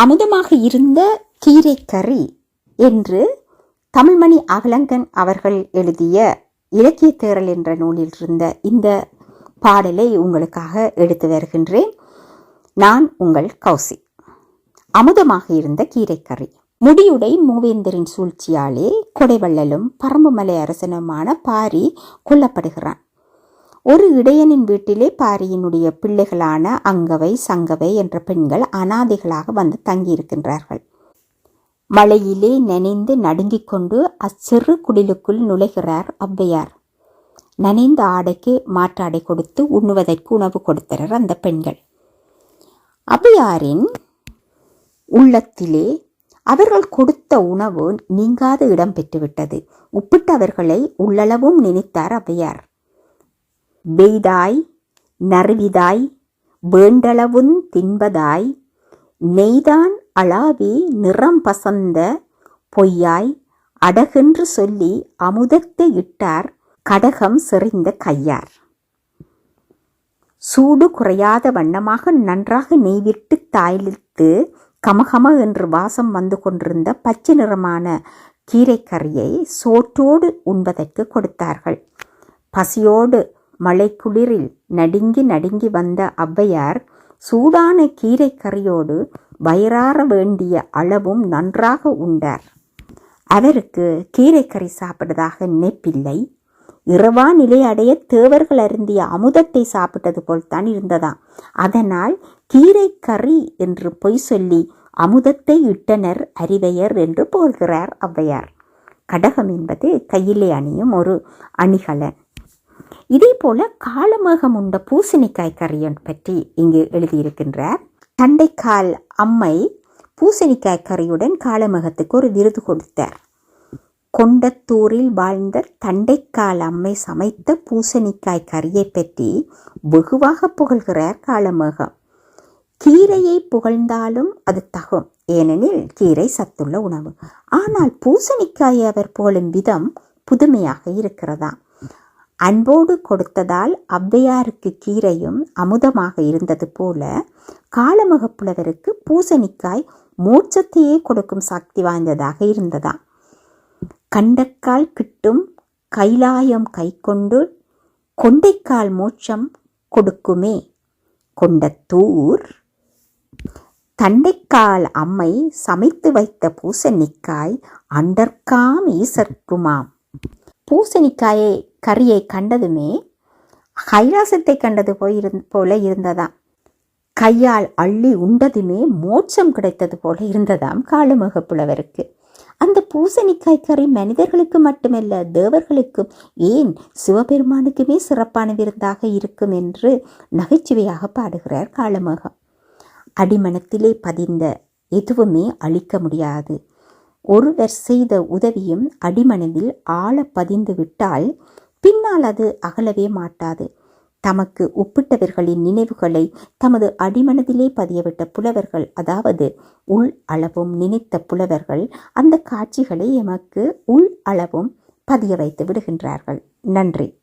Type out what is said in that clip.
அமுதமாக இருந்த கீரைக்கறி என்று தமிழ்மணி அகலங்கன் அவர்கள் எழுதிய இலக்கிய தேரல் என்ற நூலில் இருந்த இந்த பாடலை உங்களுக்காக எடுத்து வருகின்றேன். நான் உங்கள் கௌசி. அமுதமாக இருந்த கீரைக்கறி. முடியுடை மூவேந்தரின் சூழ்ச்சியாலே கொடைவள்ளலும் பரம்புமலை அரசனுமான பாரி கொல்லப்படுகிறான். ஒரு இடையனின் வீட்டிலே பாரியினுடைய பிள்ளைகளான அங்கவை சங்கவை என்ற பெண்கள் அனாதைகளாக வந்து தங்கியிருக்கின்றார்கள். மழையிலே நனைந்து நடுங்கிக் கொண்டு அச்சிறு குடிலுக்குள் நுழைகிறார் ஔவையார். நனைந்த ஆடைக்கு மாற்றாடை கொடுத்து உண்ணுவதற்கு உணவு கொடுத்தனர் அந்த பெண்கள். ஔவையாரின் உள்ளத்திலே அவர்கள் கொடுத்த உணவு நீங்காத இடம் பெற்றுவிட்டது. உப்பிட்டவர்களை உள்ளளவும் நினைத்தார் ஔவையார். பெய்தாய் நறுவிதாய் வேண்டளவுந் தின்பதாய் நெய்தான் அளாவி நிறம் பசந்த பொய்யாய் அடகென்று சொல்லி அமுதத்தை இட்டார் கடகம் செறிந்த கையார். சூடு குறையாத வண்ணமாக நன்றாக நெய்விட்டு தாய்லித்து கமகம என்று வாசம் வந்து கொண்டிருந்த பச்சை நிறமான கீரைக்கறியை சோற்றோடு உண்பதற்கு கொடுத்தார்கள். பசியோடு மழைக்குளிரில் நடுங்கி நடுங்கி வந்த ஔவையார் சூடான கீரைக்கறியோடு வயிறார வேண்டிய அளவும் நன்றாக உண்டார். அவருக்கு கீரைக்கறி சாப்பிட்டதாக நினைப்பில்லை. இரவா நிலை அடைய தேவர்கள் அருந்திய அமுதத்தை சாப்பிட்டது போல்தான் இருந்ததாம். அதனால் கீரைக்கறி என்று பொய் சொல்லி அமுதத்தை இட்டனர் அறிவையர் என்று போல்கிறார் ஔவையார். கடகம் என்பது கையிலே அணியும் ஒரு அணிகலன். இதே போல காலமேகம் உண்ட பூசணிக்காய் கறியன் பற்றி இங்கு எழுதியிருக்கின்றார். தண்டைக்கால் அம்மை பூசணிக்காய் கறியுடன் காலமேகத்துக்கு ஒரு விருது கொடுத்தார். கொண்டத்தூரில் வாழ்ந்த தண்டைக்கால் அம்மை சமைத்த பூசணிக்காய் கறியை பற்றி வெகுவாக புகழ்கிறார் காலமேகம். கீரையை புகழ்ந்தாலும் அது தகும் ஏனெனில் கீரை சத்துள்ள உணவு. ஆனால் பூசணிக்காயை அவர் புகழும் விதம் புதுமையாக இருக்கிறதா அன்போடு கொடுத்ததால் ஔவையாருக்கு கீரையும் அமுதமாக இருந்தது போல காலமக புலவருக்கு பூசணிக்காய் மூச்சத்தையே கொடுக்கும் சக்தி வாய்ந்ததாக இருந்ததாம் கண்டக்கால் கிட்டும் கைலாயம் கைக்கொண்டு கொண்டைக்கால் மோட்சம் கொடுக்குமே? கொண்டத்தூர் தண்டைக்கால் அம்மை சமைத்து வைத்த பூசணிக்காய் அண்டர்காம் ஈசற்குமாம் பூசணிக்காயை கறியை கண்டதுமே கைலாசத்தை கண்டது போயிருந் போல இருந்ததாம். கையால் அள்ளி உண்டதுமே மோட்சம் கிடைத்தது போல இருந்ததாம் காலமுக புலவருக்கு அந்த பூசணிக்காய் கறி மனிதர்களுக்கு மட்டுமல்ல தேவர்களுக்கும் ஏன் சிவபெருமானுக்குமே சிறப்பான விருந்தாக இருக்கும் என்று நகைச்சுவையாக பாடுகிறார் காலமகம். அடிமனத்திலே பதிந்த எதுவுமே அழிக்க முடியாது. ஒருவர் செய்த உதவியும் அடிமனதில் ஆழ பதிந்து விட்டால் பின்னால் அது அகலவே மாட்டாது. தமக்கு ஒப்பிட்டவர்களின் நினைவுகளை தமது அடிமனதிலே பதியவிட்ட புலவர்கள் அதாவது உள் அளவும் நினைத்த புலவர்கள் அந்த காட்சிகளை எமக்கு உள் அளவும் பதிய வைத்து விடுகின்றார்கள். நன்றி.